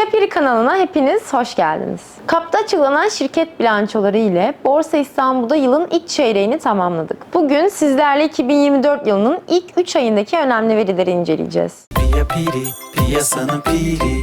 Piyapiri kanalına hepiniz hoş geldiniz. Kapta açıklanan şirket bilançoları ile Borsa İstanbul'da yılın ilk çeyreğini tamamladık. Bugün sizlerle 2024 yılının ilk 3 ayındaki önemli verileri inceleyeceğiz. Pia piri, piyasanın piri.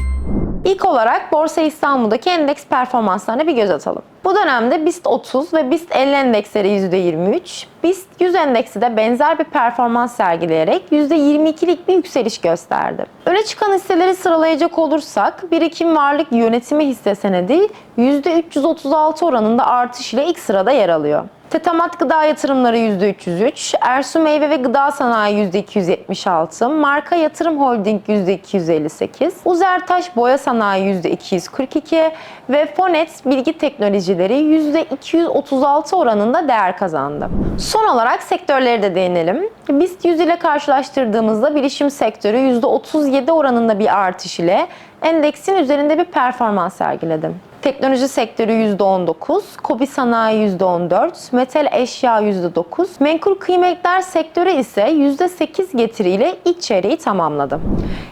İlk olarak Borsa İstanbul'daki endeks performanslarına bir göz atalım. Bu dönemde BIST 30 ve BIST 50 endeksleri %23, BIST 100 endeksi de benzer bir performans sergileyerek %22'lik bir yükseliş gösterdi. Öne çıkan hisseleri sıralayacak olursak Birikim Varlık Yönetimi hisse senedi %336 oranında artış ile ilk sırada yer alıyor. Tetamat Gıda Yatırımları %303, Ersu Meyve ve Gıda Sanayi %276, Marka Yatırım Holding %258, Uzertaş Boya Sanayi %242 ve Fonet Bilgi Teknolojileri %236 oranında değer kazandı. Son olarak sektörleri de değinelim. BIST 100 ile karşılaştırdığımızda bilişim sektörü %37 oranında bir artış ile endeksin üzerinde bir performans sergiledi. Teknoloji sektörü %19, kobi sanayi %14, metal eşya %9, menkul kıymetler sektörü ise %8 getiriyle ilk çeyreği tamamladı.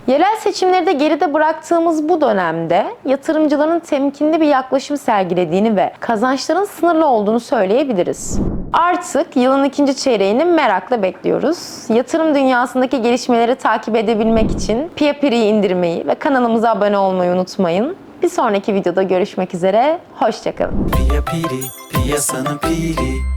Yerel seçimleri de geride bıraktığımız bu dönemde yatırımcıların temkinli bir yaklaşım sergilediğini ve kazançların sınırlı olduğunu söyleyebiliriz. Artık yılın ikinci çeyreğini merakla bekliyoruz. Yatırım dünyasındaki gelişmeleri takip edebilmek için Piyapiri'yi indirmeyi ve kanalımıza abone olmayı unutmayın. Bir sonraki videoda görüşmek üzere. Hoşçakalın. Pia piri, piyasanın piri.